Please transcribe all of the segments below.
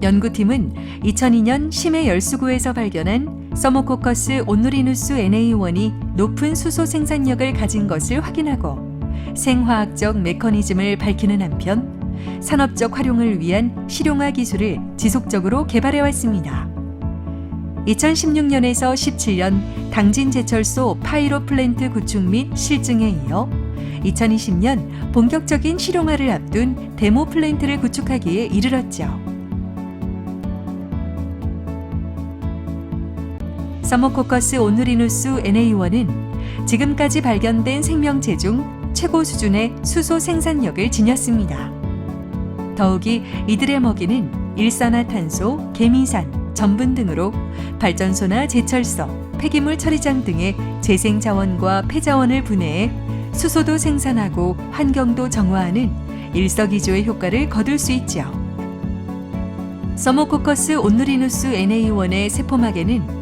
연구팀은 2002년 심해 열수구에서 발견한 서모코커스 온누리누스 NA1이 높은 수소 생산력을 가진 것을 확인하고 생화학적 메커니즘을 밝히는 한편 산업적 활용을 위한 실용화 기술을 지속적으로 개발해 왔습니다. 2016년에서 17년 당진 제철소 파이로 플랜트 구축 및 실증에 이어 2020년 본격적인 실용화를 앞둔 데모 플랜트를 구축하기에 이르렀죠. 서모코커스 오누리누스 NA1은 지금까지 발견된 생명체 중 최고 수준의 수소 생산력을 지녔습니다. 더욱이 이들의 먹이는 일산화탄소, 개미산, 전분 등으로 발전소나 제철소, 폐기물 처리장 등의 재생 자원과 폐자원을 분해해 수소도 생산하고 환경도 정화하는 일석이조의 효과를 거둘 수 있죠. 서모코커스 온누리누스 NA1의 세포막에는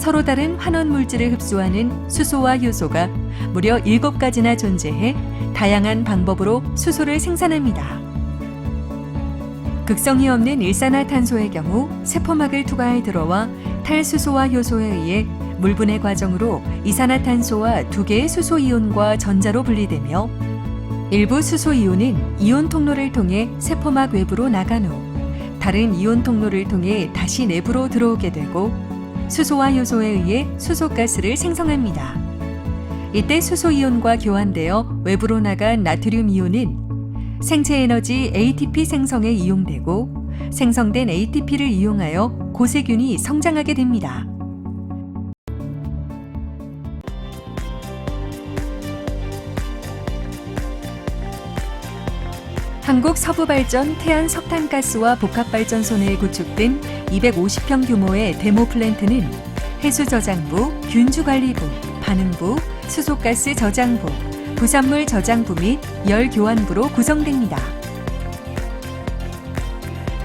서로 다른 환원 물질을 흡수하는 수소와 효소가 무려 7가지나 존재해 다양한 방법으로 수소를 생산합니다. 극성이 없는 일산화탄소의 경우 세포막을 투과해 들어와 탈수소와 효소에 의해 물분해 과정으로 이산화탄소와 두 개의 수소 이온과 전자로 분리되며 일부 수소 이온은 이온 통로를 통해 세포막 외부로 나간 후 다른 이온 통로를 통해 다시 내부로 들어오게 되고 수소와 효소에 의해 수소가스를 생성합니다. 이때 수소 이온과 교환되어 외부로 나간 나트륨 이온은 생체 에너지 ATP 생성에 이용되고 생성된 ATP를 이용하여 고세균이 성장하게 됩니다. 한국 서부발전 태안 석탄가스와 복합발전소 내에 구축된 250평 규모의 데모 플랜트는 해수 저장부, 균주 관리부, 반응부, 수소가스 저장부, 부산물 저장부 및 열 교환부로 구성됩니다.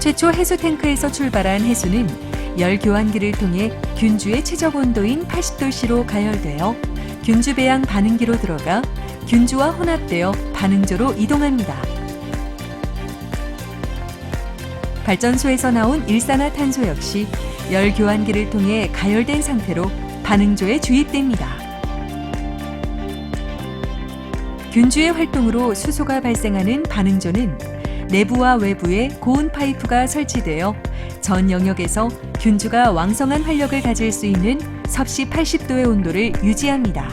최초 해수 탱크에서 출발한 해수는 열 교환기를 통해 균주의 최적 온도인 80도씨로 가열되어 균주 배양 반응기로 들어가 균주와 혼합되어 반응조로 이동합니다. 발전소에서 나온 일산화탄소 역시 열 교환기를 통해 가열된 상태로 반응조에 주입됩니다. 균주의 활동으로 수소가 발생하는 반응조는 내부와 외부에 고온 파이프가 설치되어 전 영역에서 균주가 왕성한 활력을 가질 수 있는 섭씨 80도의 온도를 유지합니다.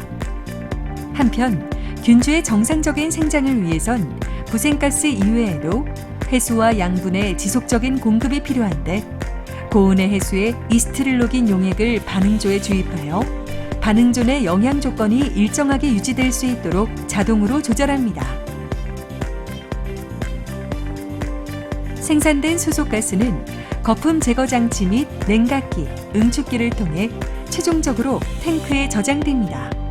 한편 균주의 정상적인 생장을 위해선 부생가스 이외에도 해수와 양분의 지속적인 공급이 필요한데 고온의 해수에 이스트를 녹인 용액을 반응조에 주입하여 반응조 내 영양 조건이 일정하게 유지될 수 있도록 자동으로 조절합니다. 생산된 수소가스는 거품 제거 장치 및 냉각기, 응축기를 통해 최종적으로 탱크에 저장됩니다.